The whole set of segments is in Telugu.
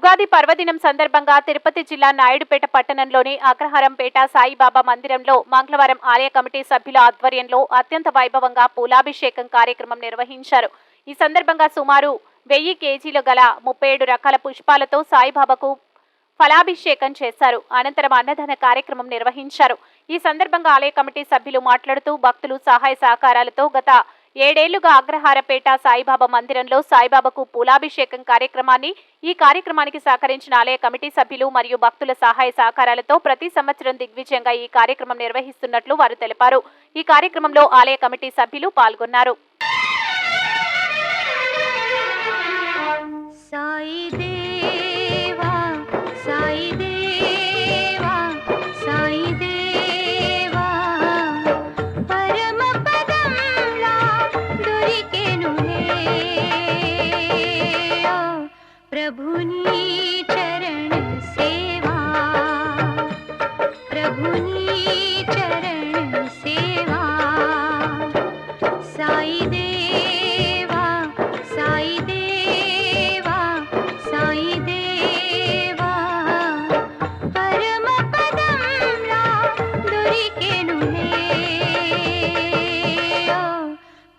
ఉగాది పర్వదినం సందర్భంగా తిరుపతి జిల్లా నాయుడుపేట పట్టణంలోని అగ్రహారంపేట సాయిబాబా మందిరంలో మంగళవారం ఆలయ కమిటీ సభ్యుల ఆధ్వర్యంలో అత్యంత వైభవంగా పూలాభిషేకం కార్యక్రమం నిర్వహించారు. ఈ సందర్భంగా సుమారు వెయ్యి కేజీలు గల ముప్పై ఏడు రకాల పుష్పాలతో సాయిబాబాకు ఫలాభిషేకం చేశారు. అనంతరం అన్నదాన కార్యక్రమం నిర్వహించారు. ఈ సందర్భంగా ఆలయ కమిటీ సభ్యులు మాట్లాడుతూ భక్తులు సహాయ సహకారాలతో గత ఏడేళ్ళుగా అగ్రహారపేట సాయిబాబా మందిరంలో సాయిబాబాకు పూలాభిషేకం కార్యక్రమాన్ని ఈ కార్యక్రమానికి సహకరించిన ఆలయ కమిటీ సభ్యులు మరియు భక్తుల సహాయ సహకారాలతో ప్రతి సంవత్సరం దిగ్విజయంగా ఈ కార్యక్రమం నిర్వహిస్తున్నట్లు వారు తెలిపారు. ఈ కార్యక్రమంలో ఆలయ కమిటీ సభ్యులు పాల్గొన్నారు. సాయి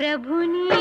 प्रभुनी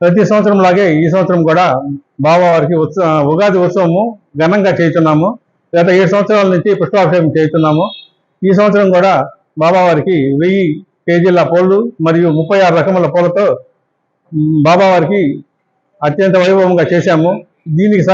ప్రతి సంవత్సరం లాగే ఈ సంవత్సరం కూడా బాబావారికి ఉత్సవ ఉగాది ఉత్సవము ఘనంగా చేస్తున్నాము గత ఏడు సంవత్సరాల నుంచి పుష్పాభిషేకం చేస్తున్నాము ఈ సంవత్సరం కూడా బాబావారికి వెయ్యి కేజీల పూలు మరియు ముప్పై ఆరు రకముల పూలతో బాబావారికి అత్యంత వైభవంగా చేశాము. దీనికి